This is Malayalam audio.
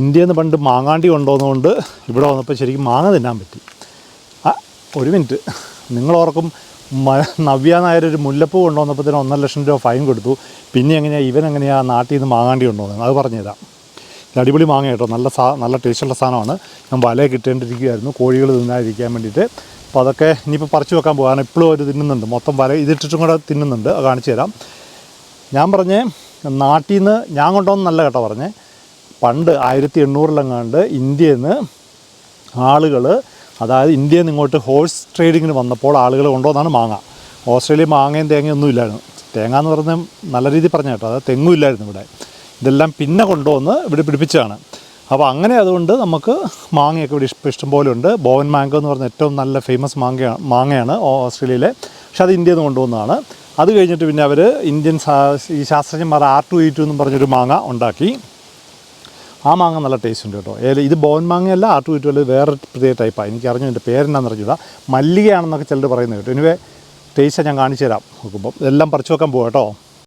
ഇന്ത്യയിൽ നിന്ന് പണ്ട് മാങ്ങാണ്ടി കൊണ്ടുവന്നുകൊണ്ട് ഇവിടെ വന്നപ്പോൾ ശരിക്കും മാങ്ങ തിന്നാൻ പറ്റി. ആ ഒരു മിനിറ്റ്. നിങ്ങൾ ഓർക്കും നവ്യ നായർ ഒരു മുല്ലപ്പൂ കൊണ്ടുവന്നപ്പോഴത്തേനും ഒന്നര ലക്ഷം രൂപ ഫൈൻ കൊടുത്തു. പിന്നെ എങ്ങനെയാണ് ഇവൻ എങ്ങനെയാണ് നാട്ടിൽ നിന്ന് മാങ്ങാണ്ടി കൊണ്ടുവന്നത്? അത് പറഞ്ഞു തരാം ഇത് അടിപൊളി മാങ്ങ കേട്ടോ. നല്ല സാ നല്ല ടേസ്റ്റുള്ള സാധനമാണ്. ഞാൻ വല കിട്ടേണ്ടിരിക്കുകയായിരുന്നു. കോഴികൾ തിന്നാതിരിക്കാൻ വേണ്ടിയിട്ട്. അപ്പോൾ അതൊക്കെ ഇനിയിപ്പോൾ പറിച്ചു വെക്കാൻ പോകാൻ ഇപ്പോഴും അവർ തിന്നുന്നുണ്ട്. മൊത്തം വല ഇതിട്ടിട്ടും കൂടെ തിന്നുന്നുണ്ട്. അത് കാണിച്ചു തരാം. ഞാൻ പറഞ്ഞേ നാട്ടിൽ നിന്ന് ഞാൻ നല്ല കേട്ടോ പറഞ്ഞേ. പണ്ട് ആയിരത്തി എണ്ണൂറിലെങ്ങാണ്ട് ഇന്ത്യയിൽ നിന്ന് ആളുകൾ അതായത് ഇന്ത്യയിൽ നിന്ന് ഇങ്ങോട്ട് ഹോഴ്സ് ട്രേഡിങ്ങിന് വന്നപ്പോൾ ആളുകൾ കൊണ്ടുവന്നാണ് മാങ്ങ. ഓസ്ട്രേലിയ മാങ്ങയും തേങ്ങയും ഒന്നും ഇല്ലായിരുന്നു. തേങ്ങ എന്ന് പറഞ്ഞാൽ നല്ല രീതിയിൽ പറഞ്ഞ കേട്ടോ അത് തെങ്ങും ഇല്ലായിരുന്നു ഇവിടെ. ഇതെല്ലാം പിന്നെ കൊണ്ടുവന്ന് ഇവിടെ പിടിപ്പിച്ചതാണ്. അപ്പോൾ അങ്ങനെ അതുകൊണ്ട് നമുക്ക് മാങ്ങയൊക്കെ ഇവിടെ ഇഷ്ടം ഇഷ്ടംപോലെ ഉണ്ട്. ബോവൻ മാങ്കോ എന്ന് പറഞ്ഞ ഏറ്റവും നല്ല ഫേമസ് മാങ്ങയാണ് മാങ്ങയാണ് ഓസ്ട്രേലിയയിലെ. പക്ഷെ അത് ഇന്ത്യയിൽ നിന്ന് കൊണ്ടുവന്നതാണ്. അത് കഴിഞ്ഞിട്ട് പിന്നെ അവർ ഇന്ത്യൻ ഈ ശാസ്ത്രജ്ഞന്മാർ ആർ ടു ഈ ടു എന്നും പറഞ്ഞൊരു മാങ്ങ ഉണ്ടാക്കി. ആ മാങ്ങ നല്ല ടേസ്റ്റ് ഉണ്ട് കേട്ടോ. ഇത് ബോൻ മാങ്ങയല്ല ആട്ടു വിറ്റുമല്ല വേറെ പ്രത്യേക ടൈപ്പാണ് എനിക്ക് അറിഞ്ഞു എന്റെ പേരെന്നാന്ന് അറിഞ്ഞൂടാ മല്ലികയാണെന്നൊക്കെ ചിലർ പറയുന്നത് കേട്ടോ. എനിവേ ടേസ്റ്റ് ഞാൻ കാണിച്ചു തരാം നോക്കുമ്പോൾ ഇതെല്ലാം പറിച്ചു വെക്കാൻ പോകാം കേട്ടോ.